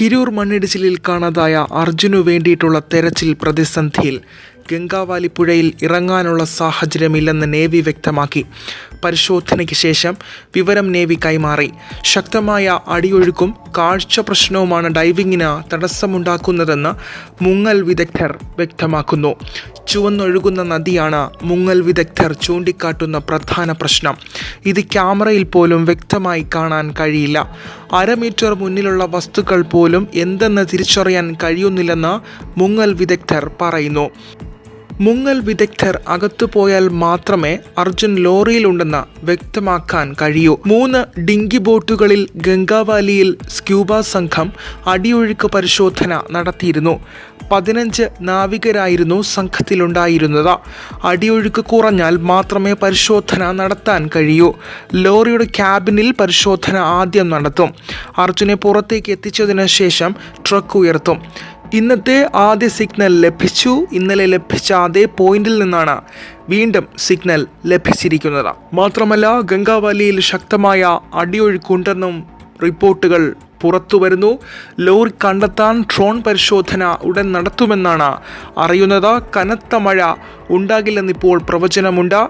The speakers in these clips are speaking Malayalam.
ശിരൂർ മണ്ണിടിച്ചിലിൽ കാണാതായ അർജുനു വേണ്ടിയിട്ടുള്ള തെരച്ചിൽ പ്രതിസന്ധിയിൽ ഗംഗാവാലി പുഴയിൽ ഇറങ്ങാനുള്ള സാഹചര്യമില്ലെന്ന് നേവി വ്യക്തമാക്കി. പരിശോധനയ്ക്ക് ശേഷം വിവരം നേവി കൈമാറി. ശക്തമായ അടിയൊഴുക്കും കാഴ്ച പ്രശ്നവുമാണ് ഡൈവിങ്ങിന് തടസ്സമുണ്ടാക്കുന്നതെന്ന് മുങ്ങൽ വിദഗ്ധർ വ്യക്തമാക്കുന്നു. ചുവന്നൊഴുകുന്ന നദിയാണ് മുങ്ങൽ വിദഗ്ധർ ചൂണ്ടിക്കാട്ടുന്ന പ്രധാന പ്രശ്നം. ഇത് ക്യാമറയിൽ പോലും വ്യക്തമായി കാണാൻ കഴിയില്ല. അരമീറ്റർ മുന്നിലുള്ള വസ്തുക്കൾ പോലും എന്തെന്ന് തിരിച്ചറിയാൻ കഴിയുന്നില്ലെന്ന് മുങ്ങൽ വിദഗ്ധർ പറയുന്നു. മുങ്ങൽ വിദഗ്ധർ അകത്തു പോയാൽ മാത്രമേ അർജുൻ ലോറിയിലുണ്ടെന്ന് വ്യക്തമാക്കാൻ കഴിയൂ. മൂന്ന് ഡിങ്കി ബോട്ടുകളിൽ ഗംഗാവാലിയിൽ സ്ക്യൂബ സംഘം അടിയൊഴുക്ക് പരിശോധന നടത്തിയിരുന്നു. പതിനഞ്ച് നാവികരായിരുന്നു സംഘത്തിലുണ്ടായിരുന്നത്. അടിയൊഴുക്ക് കുറഞ്ഞാൽ മാത്രമേ പരിശോധന നടത്താൻ കഴിയൂ. ലോറിയുടെ ക്യാബിനിൽ പരിശോധന ആദ്യം നടത്തും. അർജുനെ പുറത്തേക്ക് എത്തിച്ചതിന് ശേഷം ട്രക്ക് ഉയർത്തും. ഇന്നത്തെ ആദ്യ സിഗ്നൽ ലഭിച്ചു. ഇന്നലെ ലഭിച്ച അതേ പോയിന്റിൽ നിന്നാണ് വീണ്ടും സിഗ്നൽ ലഭിച്ചിരിക്കുന്നത്. മാത്രമല്ല ഗംഗാവാലിയിൽ ശക്തമായ അടിയൊഴുക്കുണ്ടെന്നും റിപ്പോർട്ടുകൾ പുറത്തു വരുന്നു. ലോറി കണ്ടെത്താൻ ഡ്രോൺ പരിശോധന ഉടൻ നടത്തുമെന്നാണ് അറിയുന്നത്. കനത്ത മഴ ഉണ്ടാകില്ലെന്നിപ്പോൾ പ്രവചനമുണ്ട്.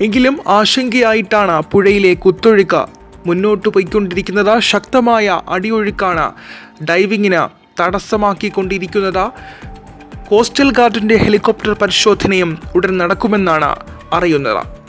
എങ്കിലും ആശങ്കയായിട്ടാണ് പുഴയിലെ കുത്തൊഴുക്ക് മുന്നോട്ട് പോയിക്കൊണ്ടിരിക്കുന്നത്. ശക്തമായ അടിയൊഴുക്കാണ് ഡൈവിങ്ങിന് തടസ്സമാക്കിക്കൊണ്ടിരിക്കുന്നത്. കോസ്റ്റൽ ഗാർഡിന്റെ ഹെലികോപ്റ്റർ പരിശോധനയും ഉടൻ നടക്കുമെന്നാണ് അറിയുന്നത്.